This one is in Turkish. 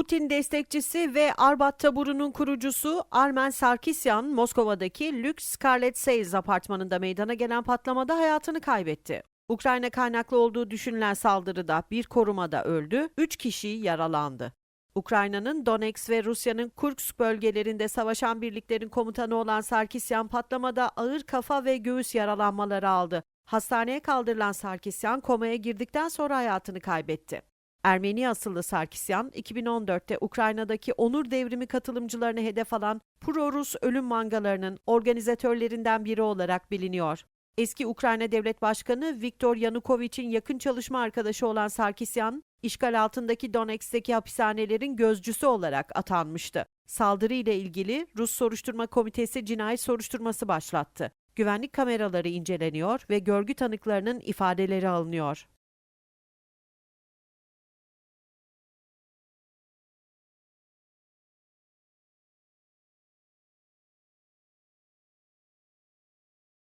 Putin destekçisi ve Arbat taburunun kurucusu Armen Sarkisyan, Moskova'daki lüks Scarlet Sails apartmanında meydana gelen patlamada hayatını kaybetti. Ukrayna kaynaklı olduğu düşünülen saldırıda bir korumada öldü, 3 kişi yaralandı. Ukrayna'nın Donetsk ve Rusya'nın Kursk bölgelerinde savaşan birliklerin komutanı olan Sarkisyan patlamada ağır kafa ve göğüs yaralanmaları aldı. Hastaneye kaldırılan Sarkisyan komaya girdikten sonra hayatını kaybetti. Ermeni asıllı Sarkisyan, 2014'te Ukrayna'daki onur devrimi katılımcılarını hedef alan pro-Rus ölüm mangalarının organizatörlerinden biri olarak biliniyor. Eski Ukrayna Devlet Başkanı Viktor Yanukovych'in yakın çalışma arkadaşı olan Sarkisyan, işgal altındaki Donetsk'teki hapishanelerin gözcüsü olarak atanmıştı. Saldırı ile ilgili Rus Soruşturma Komitesi cinayet soruşturması başlattı. Güvenlik kameraları inceleniyor ve görgü tanıklarının ifadeleri alınıyor.